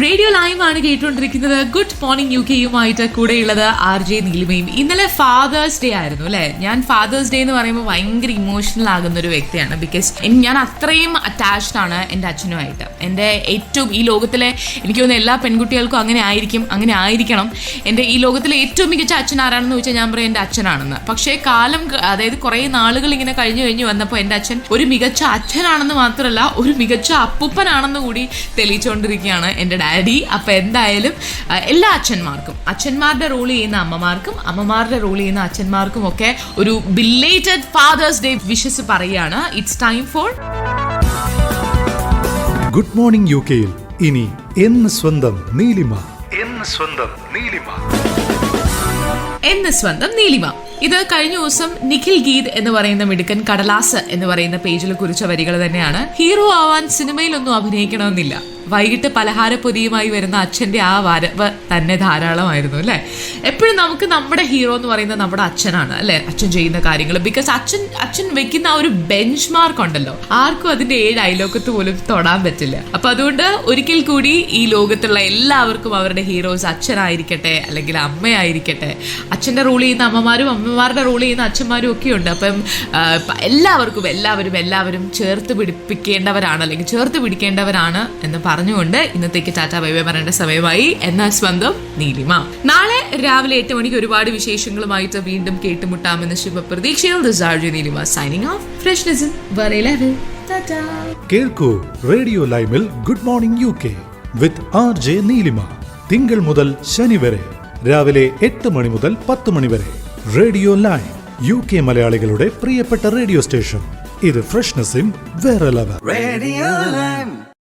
Radio live ആണ് കേട്ടുകൊണ്ടിരിക്കുന്നത്. Good morning U കെയുമായിട്ട് കൂടെയുള്ളത് ആർ ജെ നീലിമയും. ഇന്നലെ ഫാദേഴ്സ് ഡേ ആയിരുന്നു അല്ലെ? ഞാൻ ഫാദേഴ്സ് ഡേ എന്ന് പറയുമ്പോൾ ഭയങ്കര ഇമോഷണൽ ആകുന്ന ഒരു വ്യക്തിയാണ് ബിക്കോസ് ഞാൻ അത്രയും അറ്റാച്ച്ഡ് ആണ് എന്റെ അച്ഛനുമായിട്ട്. എന്റെ ഏറ്റവും ഈ ലോകത്തിലെ എനിക്ക് തോന്നുന്നു എല്ലാ പെൺകുട്ടികൾക്കും അങ്ങനെ ആയിരിക്കും അങ്ങനെ ആയിരിക്കണം. എന്റെ ഈ ലോകത്തിലെ ഏറ്റവും മികച്ച അച്ഛൻ ആരാണെന്ന് ചോദിച്ചാൽ ഞാൻ പറയും എന്റെ അച്ഛനാണെന്ന്. പക്ഷേ കാലം അതായത് കുറേ നാളുകൾ ഇങ്ങനെ കഴിഞ്ഞു കഴിഞ്ഞു വന്നപ്പോൾ എന്റെ അച്ഛൻ ഒരു മികച്ച അച്ഛനാണെന്ന് മാത്രമല്ല ഒരു മികച്ച അപ്പൂപ്പനാണെന്ന് കൂടി തെളിയിച്ചുകൊണ്ടിരിക്കുകയാണ് എന്റെ ഡാഡി. അപ്പം എന്തായാലും എല്ലാ അച്ഛന്മാർക്കും അച്ഛന്മാരുടെ റോൾ ചെയ്യുന്ന അമ്മമാർക്കും അമ്മമാരുടെ റോൾ ചെയ്യുന്ന അച്ഛന്മാർക്കും ഒക്കെ ഒരു ബില്ലേറ്റഡ് ഫാദേഴ്സ് ഡേ വിഷസ് പറയുകയാണ്. It's time for good morning U കെയിൽ ഇനി എന്ന് സ്വന്തം നീലിമ. എന്ന് സ്വന്തം നീലിമ. എന്ന് സ്വന്തം നീലിമ. ഇത് കഴിഞ്ഞ ദിവസം നിഖിൽ ഗീത് എന്ന് പറയുന്ന മിടുക്കൻ കടലാസ് എന്ന് പറയുന്ന പേജിൽ കുറിച്ച വരികൾ തന്നെയാണ്. ഹീറോ ആവാൻ സിനിമയിലൊന്നും അഭിനയിക്കണമെന്നില്ല. വൈകിട്ട് പലഹാരപ്പൊതിയുമായി വരുന്ന അച്ഛന്റെ ആ വരവ് തന്നെ ധാരാളമായിരുന്നു അല്ലേ? എപ്പോഴും നമുക്ക് നമ്മുടെ ഹീറോ എന്ന് പറയുന്നത് നമ്മുടെ അച്ഛനാണ് അല്ലേ? അച്ഛൻ ചെയ്യുന്ന കാര്യങ്ങൾ. ബിക്കോസ് അച്ഛൻ അച്ഛൻ വെക്കുന്ന ആ ഒരു ബെഞ്ച് മാർക്ക് ഉണ്ടല്ലോ ആർക്കും അതിന്റെ ഏഴ് അയലോക്കത്ത് പോലും തൊടാൻ പറ്റില്ല. അപ്പം അതുകൊണ്ട് ഒരിക്കൽ കൂടി ഈ ലോകത്തുള്ള എല്ലാവർക്കും അവരുടെ ഹീറോസ് അച്ഛനായിരിക്കട്ടെ അല്ലെങ്കിൽ അമ്മയായിരിക്കട്ടെ. അച്ഛന്റെ റൂൾ ചെയ്യുന്ന അമ്മമാരും അമ്മമാരുടെ റൂൾ ചെയ്യുന്ന അച്ഛന്മാരും ഒക്കെ ഉണ്ട്. അപ്പം എല്ലാവർക്കും എല്ലാവരും എല്ലാവരും ചേർത്ത് പിടിപ്പിക്കേണ്ടവരാണ് അല്ലെങ്കിൽ ചേർത്ത് പിടിക്കേണ്ടവരാണ് എന്ന് പറഞ്ഞുകൊണ്ട് ഇന്നത്തേക്ക് ടാറ്റ ബൈ ബൈ പറയേണ്ട സമയമായി. എന്നാൽ സ്വന്തം നീലിമ. നാളെ രാവിലെ എട്ട് മണിക്ക് ഒരുപാട് വിശേഷങ്ങളുമായിട്ട് വീണ്ടും കേട്ടുമുട്ടാമെന്ന ശുഭപ്രതീക്ഷയിൽ this R Neelima signing off freshness കേൾക്കൂ radio ലൈമിൽ good morning U K with R J Neelima. തിങ്കൾ മുതൽ ശനി വരെ രാവിലെ എട്ട് മണി മുതൽ പത്ത് മണി വരെ. റേഡിയോ ലൈം യു കെ മലയാളികളുടെ പ്രിയപ്പെട്ട റേഡിയോ സ്റ്റേഷൻ. ഇത് ഫ്രഷ്നസിൻ വേറെ ലെവൽ. Radio Lime.